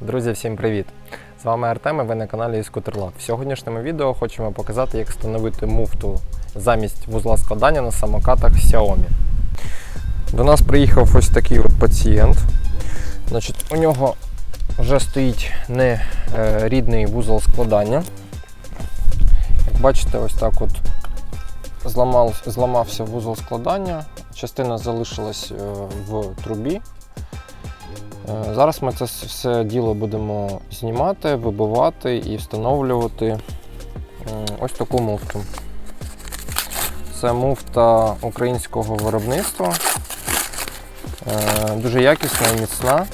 Друзі, всім привіт! З вами Артем і ви на каналі Scooter В сьогоднішньому відео хочемо показати, як встановити муфту замість вузла складання на самокатах Xiaomi. До нас приїхав ось такий от пацієнт. Значить, У нього вже стоїть не е, рідний вузол складання. Як бачите, ось так от зламав, зламався вузол складання, частина залишилась е, в трубі. Е, Зараз ми це все діло будемо знімати, вибивати і встановлювати ось таку муфту. Це муфта українського виробництва. Е, Дуже якісна і міцна.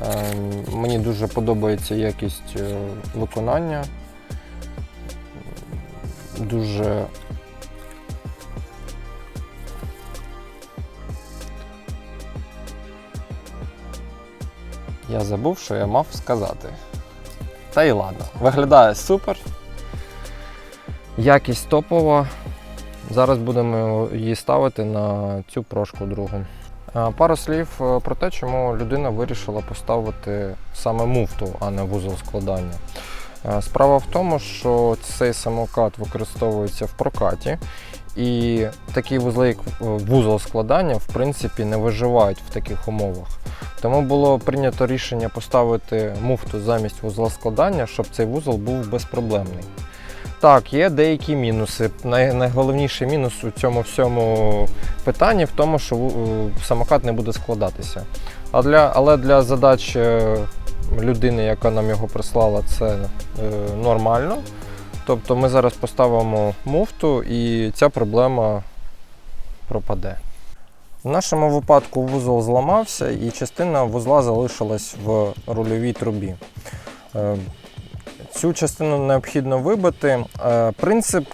Е, Мені дуже подобається якість виконання. Дуже Я забув, що я мав сказати. Та й ладно. Виглядає супер. Якість топова. Зараз будемо її ставити на цю прошку другу. Пару слів е, про те, чому людина вирішила поставити саме муфту, а не вузол складання. Е, Справа в тому, що цей самокат використовується в прокаті, і такі вузли, як е, вузол складання, в принципі, не виживають в таких умовах. Тому було прийнято рішення поставити муфту замість вузла складання, щоб цей вузол був безпроблемний. Так, є деякі мінуси. Найголовніший мінус у цьому всьому питанні в тому, що е, самокат не буде складатися. А для, але для задач е, людини, яка нам його прислала, це е, нормально. Тобто ми зараз поставимо муфту і ця проблема пропаде. В нашому випадку вузол зламався і частина вузла залишилась в рульовій трубі. Е, Цю частину необхідно вибити. Е, Принцип,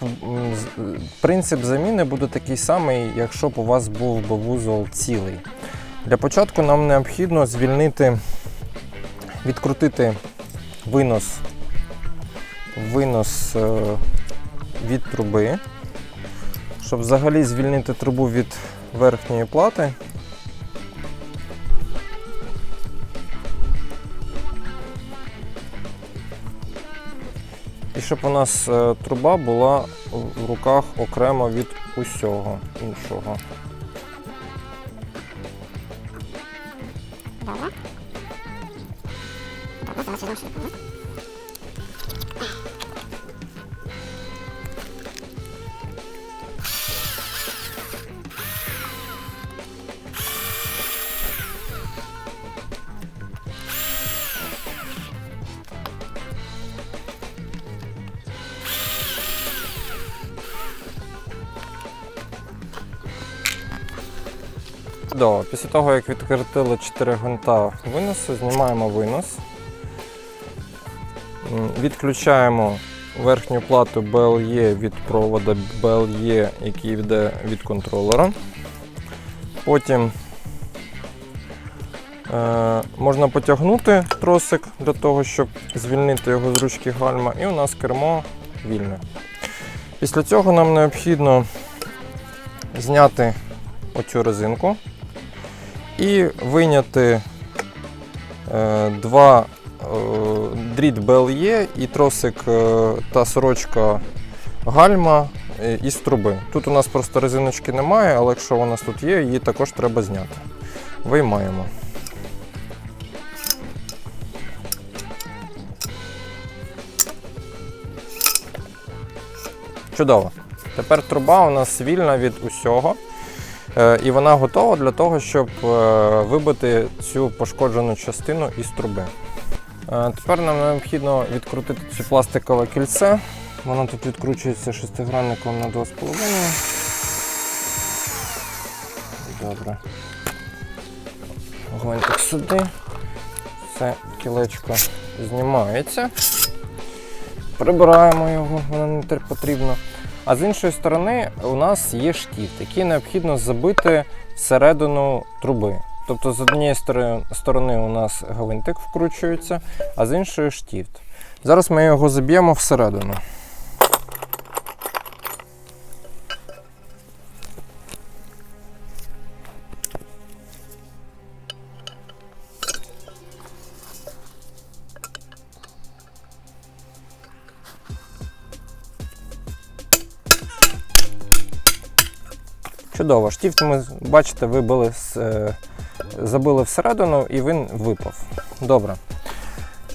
принцип заміни буде такий самий, якщо б у вас був би вузол цілий. Для початку нам необхідно звільнити, відкрутити винос, винос е, від труби, щоб взагалі звільнити трубу від верхньої плати. І щоб у нас е, труба була в руках окремо від усього іншого. Добре. Добре, зараз я Да, після того, як відкрутили 4 гвинта виносу, знімаємо винос. Відключаємо верхню плату BLE від провода BLE, який йде від контролера. Потім е, можна потягнути тросик для того, щоб звільнити його з ручки гальма, і у нас кермо вільне. Після цього нам необхідно зняти оцю резинку і вийняти е, два е, дріт BLE і тросик е, та сорочка гальма е, із труби. Тут у нас просто резиночки немає, але якщо у нас тут є, її також треба зняти. Виймаємо. Чудово. Тепер труба у нас вільна від усього. Е, І вона готова для того, щоб е, вибити цю пошкоджену частину із труби. Е, Тепер нам необхідно відкрутити це пластикове кільце. Воно тут відкручується шестигранником на 2,5. Добре. Гвинтик сюди. Це кілечко знімається. Прибираємо його, воно не потрібно. А з іншої сторони у нас є штіфт, який необхідно забити всередину труби. Тобто з однієї сторони, у нас гвинтик вкручується, а з іншої штіфт. Зараз ми його заб'ємо всередину. Чудово. Штіфт ми, бачите, вибили, з, е, забили всередину і він випав. Добре.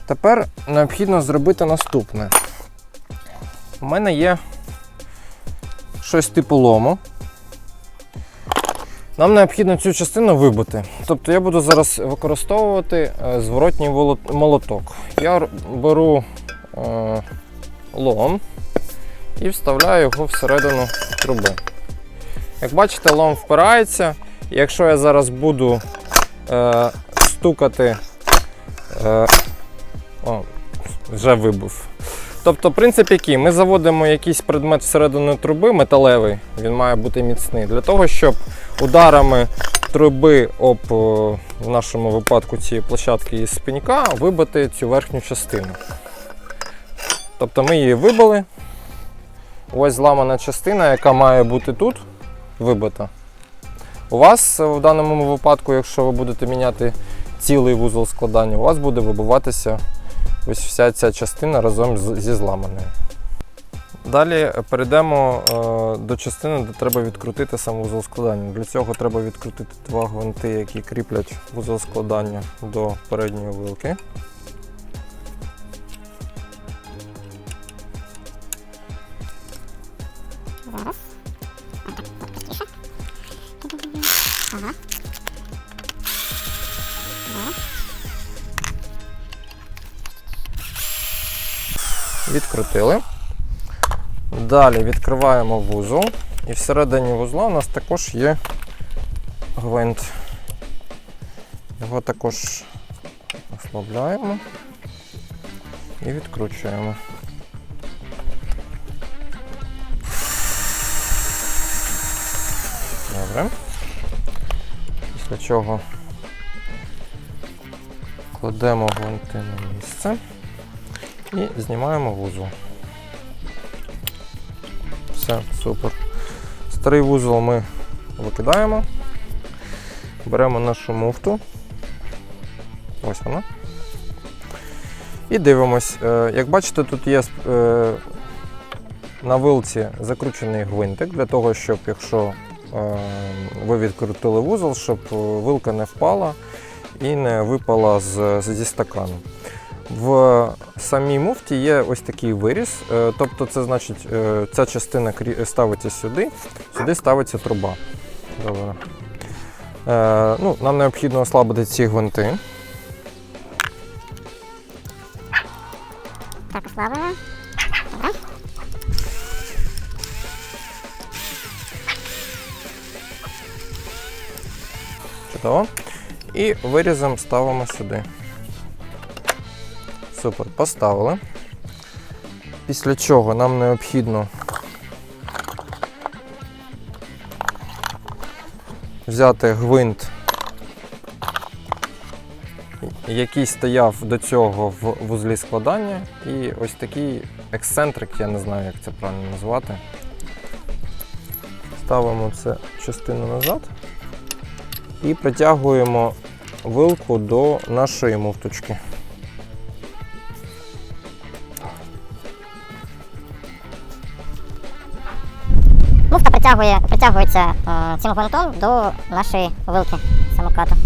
Тепер необхідно зробити наступне. У мене є щось типу лому. Нам необхідно цю частину вибити. Тобто я буду зараз використовувати е, зворотній молоток. Я беру е, лом і вставляю його всередину труби. Як бачите, лом впирається. Якщо я зараз буду е, стукати, е, о, вже вибув. Тобто, принцип який? Ми заводимо якийсь предмет всередину труби, металевий, він має бути міцний, для того, щоб ударами труби об в нашому випадку цієї площадки із пенька вибити цю верхню частину. Тобто ми її вибили. Ось зламана частина, яка має бути тут, вибита. У вас е, в даному випадку, якщо ви будете міняти цілий вузол складання, у вас буде вибиватися ось вся ця частина разом зі зламаною. Далі перейдемо е, до частини, де треба відкрутити сам вузол складання. Для цього треба відкрутити два гвинти, які кріплять вузол складання до передньої вилки. Відкрутили. Далі відкриваємо вузол. І всередині вузла у нас також є гвинт. Його також ослабляємо і відкручуємо. Добре. Після чого кладемо гвинти на місце і знімаємо вузол. Все, супер. Старий вузол ми викидаємо. Беремо нашу муфту. Ось вона. І дивимось. Е, Як бачите, тут є е, на вилці закручений гвинтик для того, щоб якщо е, ви відкрутили вузол, щоб вилка не впала і не випала зі стакану. В самій муфті є ось такий виріз, е, тобто це значить, е, ця частина ставиться сюди, сюди ставиться труба. Добре. Е, ну, нам необхідно ослабити ці гвинти. Так, ослабили. Добре. Чудово. І вирізом ставимо сюди. Супер, поставили. Після чого нам необхідно взяти гвинт, який стояв до цього в вузлі складання, і ось такий ексцентрик, я не знаю, як це правильно назвати. Ставимо цю частину назад і притягуємо вилку до нашої муфточки. Притягує, притягується е, цим гвинтом до нашої вилки самокату.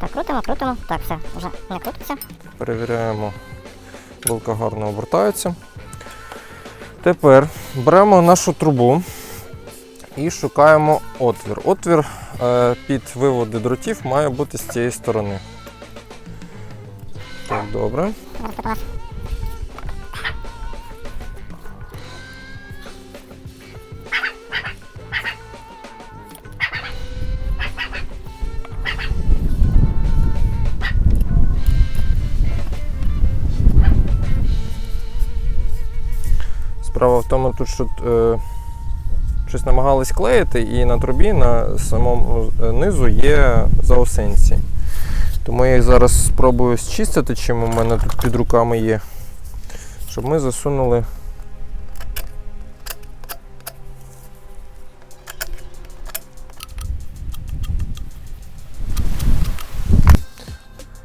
Так, крутимо, крутимо. Так, все, вже не крутиться. Перевіряємо, вилка гарно обертається. Тепер беремо нашу трубу і шукаємо отвір. Отвір е, під виводи дротів має бути з цієї сторони. Так, добре. Справа в тому, тут що е, щось намагались клеїти, і на трубі на самому е, низу є заосенці. Тому я їх зараз спробую зчистити, чим у мене тут під руками є. Щоб ми засунули.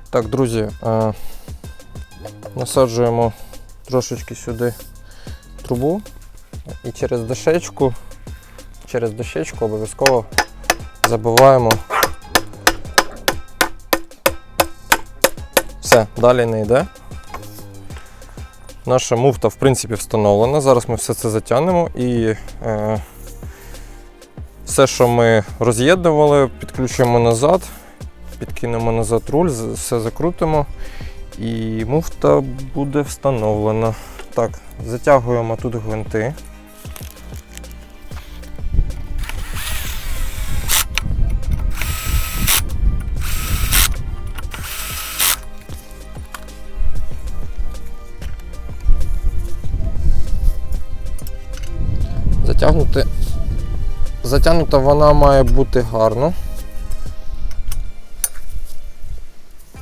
Так, друзі, е, насаджуємо трошечки сюди трубу і через дешечку через дощечку обов'язково забиваємо. Все, далі не йде. Наша муфта, в принципі, встановлена. Зараз ми все це затягнемо і е, все, що ми роз'єднували, підключимо назад, підкинемо назад руль, все закрутимо і муфта буде встановлена. Так, затягуємо тут гвинти. Затягнути. Затягнута вона має бути гарно.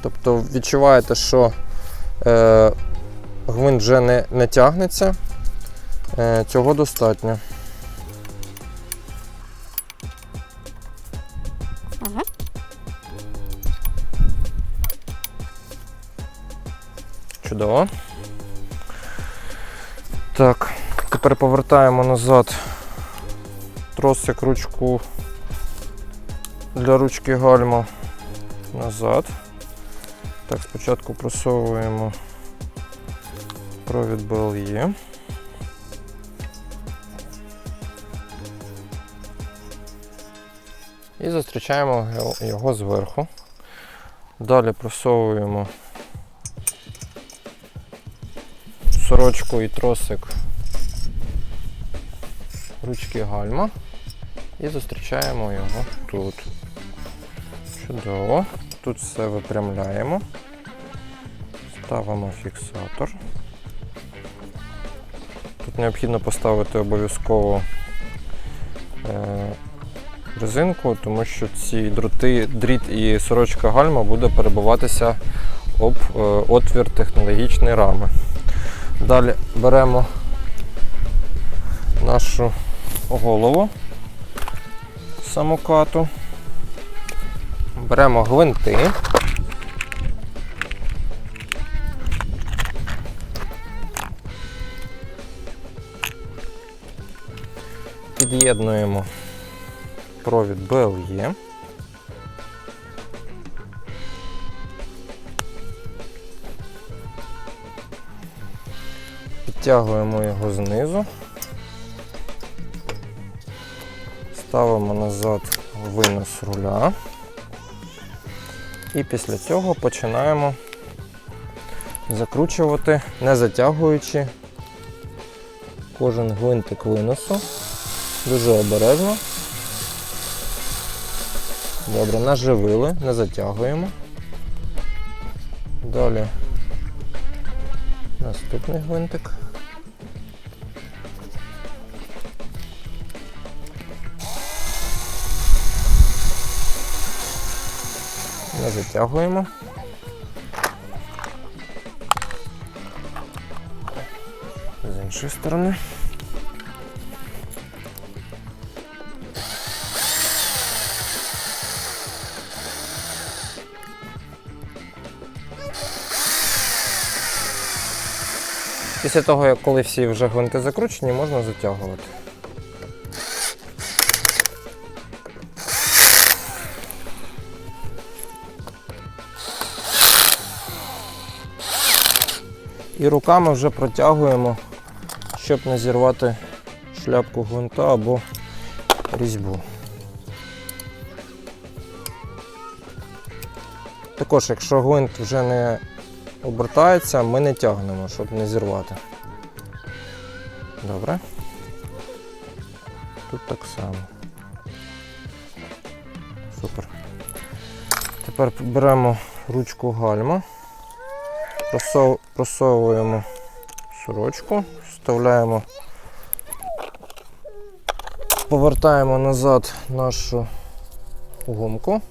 Тобто відчуваєте, що е, гвинт вже не, не тягнеться. Е, цього достатньо. Угу. Чудово. Так, тепер повертаємо назад тросик ручку для ручки гальма назад. Так, спочатку просовуємо провід BLE. І зустрічаємо його- зверху. Далі просовуємо сорочку і тросик ручки гальма і зустрічаємо його тут. Чудово. Тут все випрямляємо. Ставимо фіксатор. Необхідно поставити обов'язково е, резинку, тому що ці дроти, дріт і сорочка гальма буде перебуватися об е, отвір технологічної рами. Далі беремо нашу голову самокату, беремо гвинти. Під'єднуємо провід BLE. Підтягуємо його знизу. Ставимо назад винос руля. І після цього починаємо закручувати, не затягуючи кожен гвинтик виносу. Дуже обережно. Добре, наживили, не затягуємо. Далі наступний гвинтик. Не затягуємо. З іншої сторони. Після того, як коли всі вже гвинти закручені, можна затягувати. І руками вже протягуємо, щоб не зірвати шляпку гвинта або різьбу. Також, якщо гвинт вже не обертається, ми не тягнемо, щоб не зірвати. Добре. Тут так само. Супер. Тепер беремо ручку гальма, просов- просовуємо сорочку, вставляємо, повертаємо назад нашу гумку.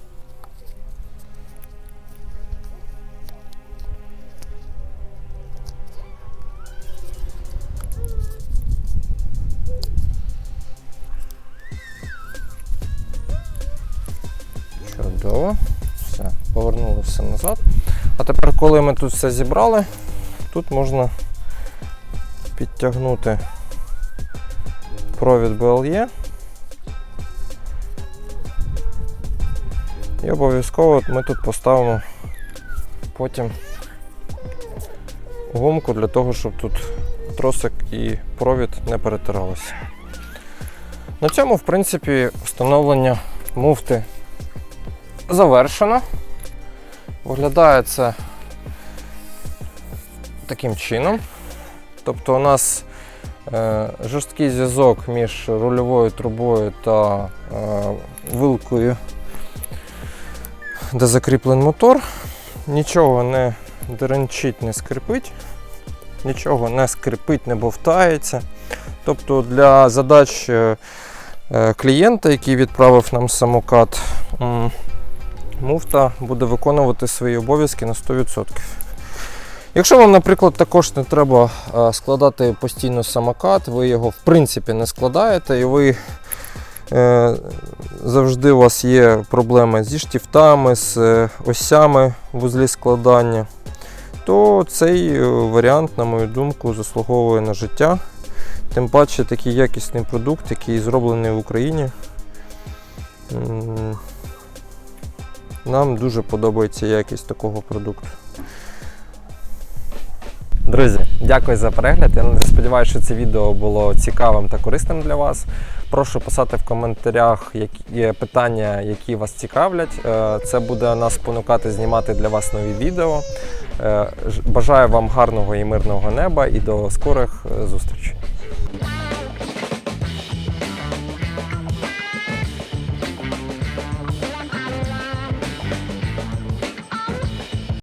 О, Все, повернули все назад. А тепер, коли ми тут все зібрали, тут можна підтягнути провід BLE і обов'язково ми тут поставимо потім гумку для того, щоб тут тросик і провід не перетиралися. На цьому, в принципі, встановлення муфти завершено. Виглядає це таким чином. Тобто у нас е, жорсткий зв'язок між рульовою трубою та е, вилкою, де закріплений мотор. Нічого не деренчить, не скрипить, нічого не скрипить, не бовтається. Тобто для задач е, клієнта, який відправив нам самокат, муфта буде виконувати свої обов'язки на 100%. Якщо вам, наприклад, також не треба е, складати постійно самокат, ви його в принципі не складаєте, і ви е, завжди у вас є проблеми зі штифтами, з е, осями в вузлі складання, то цей е, варіант, на мою думку, заслуговує на життя. Тим паче такий якісний продукт, який зроблений в Україні. Нам дуже подобається якість такого продукту. Друзі, дякую за перегляд. Я сподіваюся, що це відео було цікавим та корисним для вас. Прошу писати в коментарях які питання, які вас цікавлять. Е, Це буде нас спонукати знімати для вас нові відео. Е, Бажаю вам гарного і мирного неба і до скорих е, зустрічей.